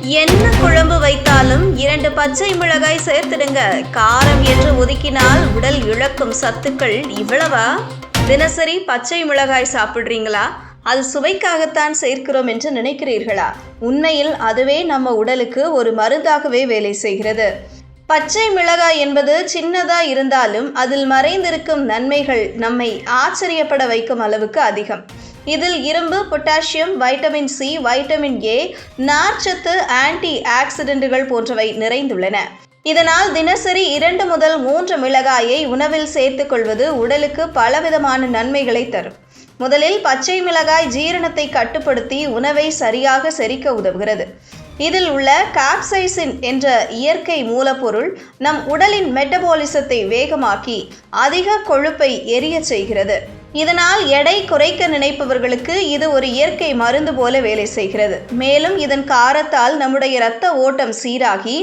என்ன குழம்பு வைத்தாலும் இரண்டு பச்சை மிளகாய் சேர்த்திடுங்க. காரம் என்று ஒதுக்கினால் உடல் இழக்கும் சத்துக்கள் இவ்வளவா? தினசரி பச்சை மிளகாய் சாப்பிடுறீங்களா? அது சுவைக்காகத்தான் சேர்க்கிறோம் என்று நினைக்கிறீர்களா? உண்மையில் அதுவே நம்ம உடலுக்கு ஒரு மருந்தாகவே வேலை செய்கிறது. பச்சை மிளகாய் என்பது சின்னதா இருந்தாலும் அதில் மறைந்திருக்கும் நன்மைகள் நம்மை ஆச்சரியப்பட வைக்கும் அளவுக்கு அதிகம். இதில் இரும்பு potassium vitamin C vitamin A நார்ச்சத்து ஆன்டி ஆக்சிடென்ட்டுகள் போன்றவை நிறைந்துள்ளன. இதனால் தினசரி இரண்டு முதல் மூன்று மிளகாயை உணவில் சேர்த்துக் கொள்வது உடலுக்கு பலவிதமான நன்மைகளை தரும். முதலில் பச்சை மிளகாய் ஜீரணத்தை கட்டுப்படுத்தி உணவை சரியாக செரிக்க உதவுகிறது. இதில் உள்ள காப்சைசின் என்ற இயற்கை மூலப்பொருள் நம் உடலின் மெட்டபாலிசத்தை வேகமாக்கி அதிக கொழுப்பை எரிய செய்கிறது. இதனால் எடை குறைக்க நினைப்பவர்களுக்கு இது ஒரு இயற்கை மருந்து போல வேலை செய்கிறது. மேலும் இதன் காரத்தால் நம்முடைய இரத்த ஓட்டம் சீராகி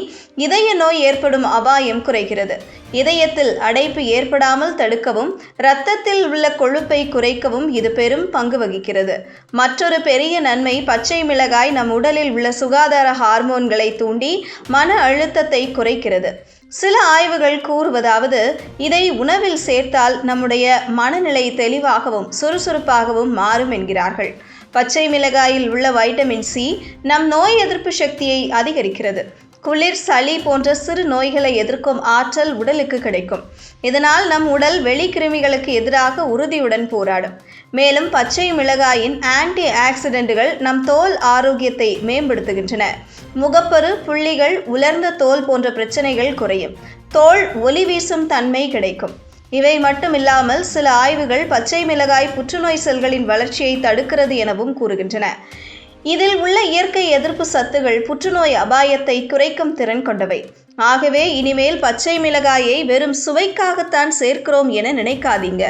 இதய நோய் ஏற்படும் அபாயம் குறைகிறது. இதயத்தில் அடைப்பு ஏற்படாமல் தடுக்கவும் இரத்தத்தில் உள்ள கொழுப்பை குறைக்கவும் இது பெரும் பங்கு வகிக்கிறது. மற்றொரு பெரிய நன்மை பச்சை மிளகாய் நம் உடலில் உள்ள சுகாதார ஹார்மோன்களை தூண்டி மன அழுத்தத்தை குறைக்கிறது. சில ஆய்வுகள் கூறுவதாவது இதை உணவில் சேர்த்தால் நம்முடைய மனநிலை தெளிவாகவும் சுறுசுறுப்பாகவும் மாறும் என்கிறார்கள். பச்சை மிளகாயில் உள்ள வைட்டமின் சி நம் நோய் எதிர்ப்பு சக்தியை அதிகரிக்கிறது. குளிர் சளி போன்ற சிறு நோய்களை எதிர்க்கும் ஆற்றல் உடலுக்கு கிடைக்கும். இதனால் நம் உடல் வெளிக்கிருமிகளுக்கு எதிராக உறுதியுடன் போராடும். மேலும் பச்சை மிளகாயின் ஆன்டி ஆக்சிடென்ட்கள் நம் தோல் ஆரோக்கியத்தை மேம்படுத்துகின்றன. முகப்பரு புள்ளிகள் உலர்ந்த தோல் போன்ற பிரச்சனைகள் குறையும். தோல் ஒளி வீசும் தன்மை கிடைக்கும். இவை மட்டுமில்லாமல் சில ஆய்வுகள் பச்சை மிளகாய் புற்றுநோய் செல்களின் வளர்ச்சியை தடுக்கிறது எனவும் கூறுகின்றன. இதில் உள்ள இயற்கை எதிர்ப்பு சத்துகள் புற்றுநோய் அபாயத்தை குறைக்கும் திறன் கொண்டவை. ஆகவே இனிமேல் பச்சை மிளகாயை வெறும் சுவைக்காகத்தான் சேர்க்கிறோம் என நினைக்காதீங்க.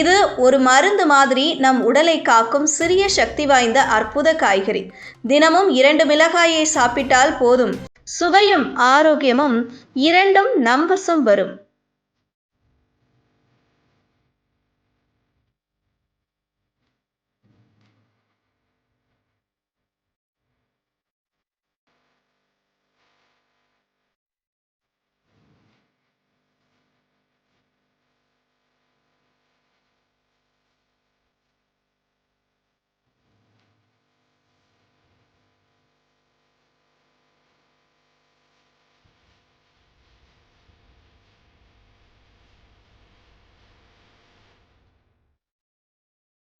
இது ஒரு மருந்து மாதிரி நம் உடலை காக்கும் சிறிய சக்தி வாய்ந்த அற்புத காய்கறி. தினமும் இரண்டு மிளகாயை சாப்பிட்டால் போதும். சுவையும் ஆரோக்கியமும் இரண்டும் நம்பசும் வரும்.